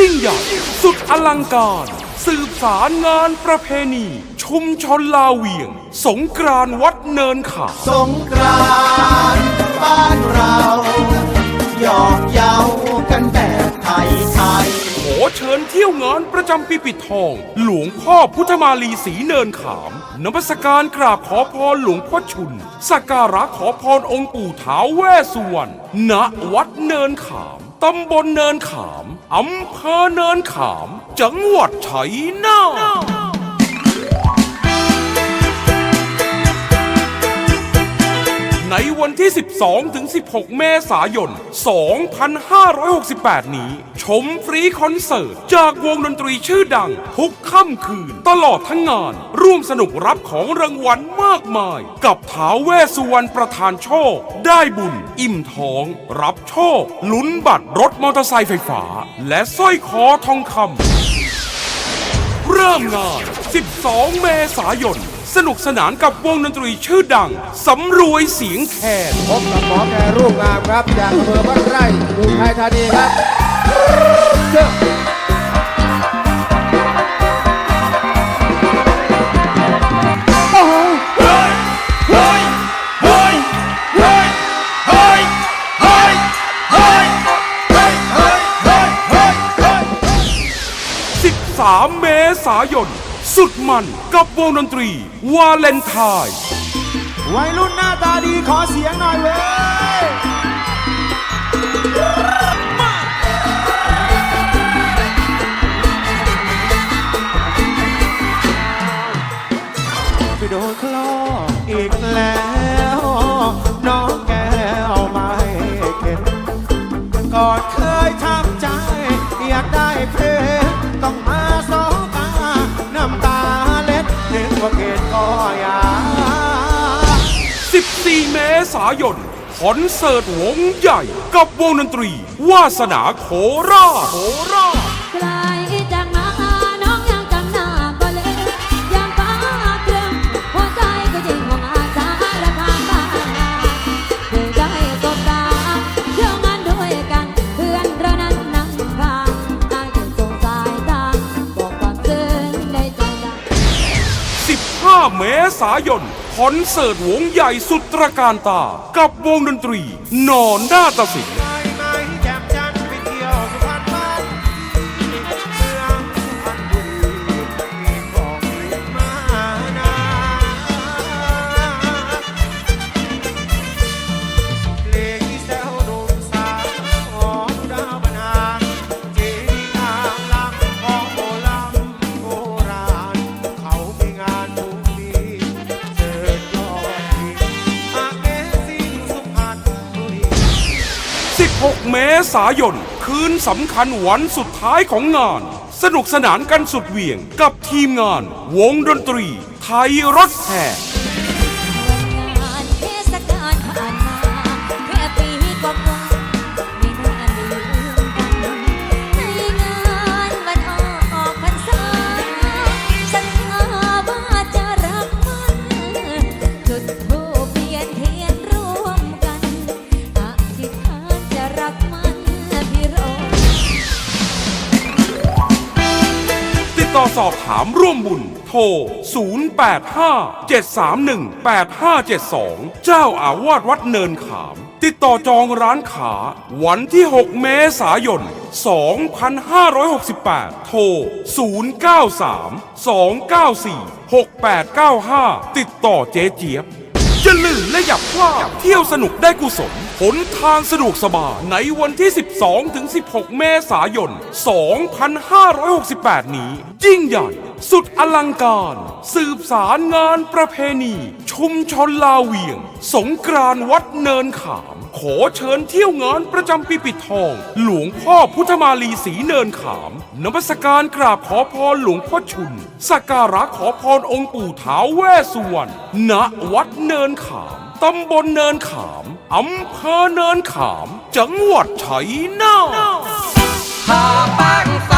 ยิ่งใหญ่ สุดอลังการ สืบสารงานประเพณี ชุมชนลาเวียง สงกรานต์วัดเนินขาวสงกรานต์บ้านเราหยอกเย้ากันแบบไทยไทยขอเชิญเที่ยวงานประจำปีปิดทอง หลวงพ่อพุทธมาลีสีเนินขามนมัสการกราบขอพรหลวงพ่อชุนสักการะขอพรองค์ปู่ท้าวแว่สุวรรณณวัดเนินขาม ตำบลเนินขาม อำเภอเนินขาม จังหวัดชัยนาท ในวันที่ 12 ถึง 16 เมษายน 2568 นี้ ชมฟรีคอนเสิร์ต จากวงดนตรีชื่อดัง ทุกค่ำคืน ตลอดทั้งงาน ร่วมสนุกรับของรางวัลมากมาย กับท้าวเวสสุวรรณประธานโชค ได้บุญ อิ่มท้อง รับโชค ลุ้นบัตรรถมอเตอร์ไซค์ไฟฟ้า และสร้อยคอทองคำเริ่มงาน 12 เมษายน สนุกสนานกับวงดนตรีชื่อดัง สำรวยเสียงแคนพบกับหมอแกรูปงามครับ จากอำเภอบ้านไร่อุทัยธานีครับเจ้า ษายน สุดมันกับวงดนตรี วาเลนไทน์วัยรุ่นหน้าตาดีขอเสียงหน่อยเว้ยไปโดนคลออีกแล้ว น้องแก้วไม่เข็ดก่อนเคยทำใจ อยากได้เพลง 14เมษายนคอนเสิร์ตวงใหญ่ กับวงดนตรี วาสนาโคราชโคราชไกลจากนาน้องยังจำหน้าบ่เลยยังฟ้าเครื่องหัวใจก็ยิ่งมองอาสาและข้างบ้านนาเคยได้สบตาเที่ยวงานด้วยกัน เพื่อนเรานั้นนั่งข้างตาจึงสงสายตาบอกความซึ้งในใจดำ15 เมษายนคอนเสิร์ตวงใหญ่สุดตระการตา กับวงดนตรีนอนหน้าตสิน 16 เมษายน คืนสำคัญวันสุดท้ายของงาน สนุกสนานกันสุดเหวี่ยงกับทีมงาน วงดนตรี ไทยรถแห่ อสอบถามร่วมบุญ โทร 085-731-8572 เจ้าอาวาสวัดเนินขาม ติดต่อจองร้านขาวันที่ 6 เมษายน 2568 โทร 093-294-6895 ติดต่อเจ๊เจี๊ยบอย่าลืมและอย่าพลาดเที่ยวสนุกได้กุศล หนทางสะดวกสบายในวันที่ 12 ถึง 16 เมษายน 2568 นี้ ยิ่งใหญ่ สุดอลังการ สืบสารงานประเพณี ชุมชนลาเวียง สงกรานวัดเนินขาม ขอเชิญเที่ยวงานประจำปีปิดทอง หลวงพ่อพุทธมาลีสีเนินขามนมัสการกราบขอพรหลวงพ่อชุนสักการะขอพรองค์ปู่ท้าวแวสุวรรณณวัดเนินขาม ตำบลเนินขามอำเภอเนินขาม จังหวัดชัยนาทถ้าแป้งใส